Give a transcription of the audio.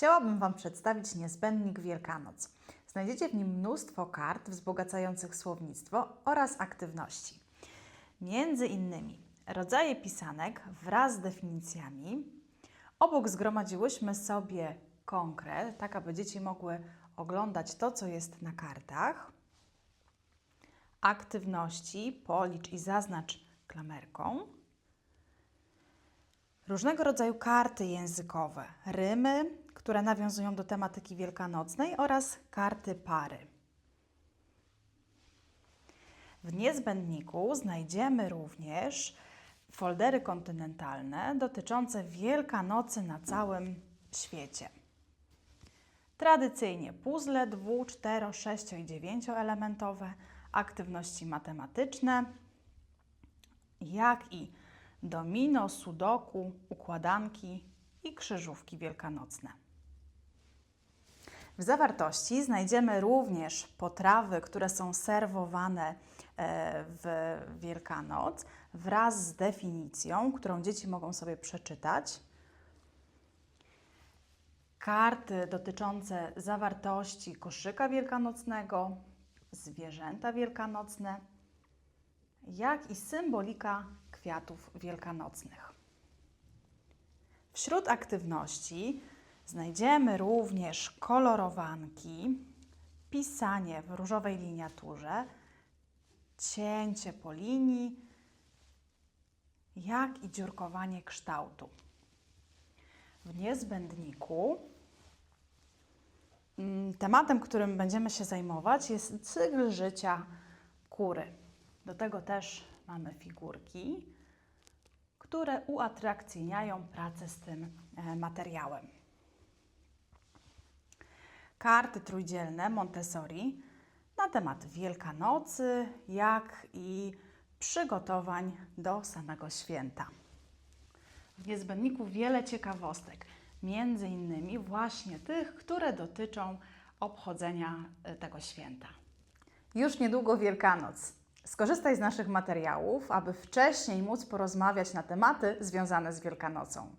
Chciałabym Wam przedstawić niezbędnik Wielkanoc. Znajdziecie w nim mnóstwo kart wzbogacających słownictwo oraz aktywności. Między innymi rodzaje pisanek wraz z definicjami. Obok zgromadziłyśmy sobie konkret, tak aby dzieci mogły oglądać to, co jest na kartach. Aktywności policz i zaznacz klamerką. Różnego rodzaju karty językowe, rymy, które nawiązują do tematyki wielkanocnej oraz karty pary. W niezbędniku znajdziemy również foldery kontynentalne dotyczące Wielkanocy na całym świecie. Tradycyjnie puzzle dwu, cztero, sześcio i dziewięcioelementowe, aktywności matematyczne, jak i domino, sudoku, układanki i krzyżówki wielkanocne. W zawartości znajdziemy również potrawy, które są serwowane e, w Wielkanoc wraz z definicją, którą dzieci mogą sobie przeczytać. Karty dotyczące zawartości koszyka wielkanocnego, zwierzęta wielkanocne, jak i symbolika kwiatów wielkanocnych. Wśród aktywności znajdziemy również kolorowanki, pisanie w różowej liniaturze, cięcie po linii, jak i dziurkowanie kształtu. W niezbędniku mm, tematem, którym będziemy się zajmować, jest cykl życia kury. Do tego też mamy figurki, które uatrakcyjniają pracę z tym e, materiałem. Karty trójdzielne Montessori na temat Wielkanocy, jak i przygotowań do samego święta. W niezbędniku wiele ciekawostek, między innymi właśnie tych, które dotyczą obchodzenia e, tego święta. Już niedługo Wielkanoc. Skorzystaj z naszych materiałów, aby wcześniej móc porozmawiać na tematy związane z Wielkanocą.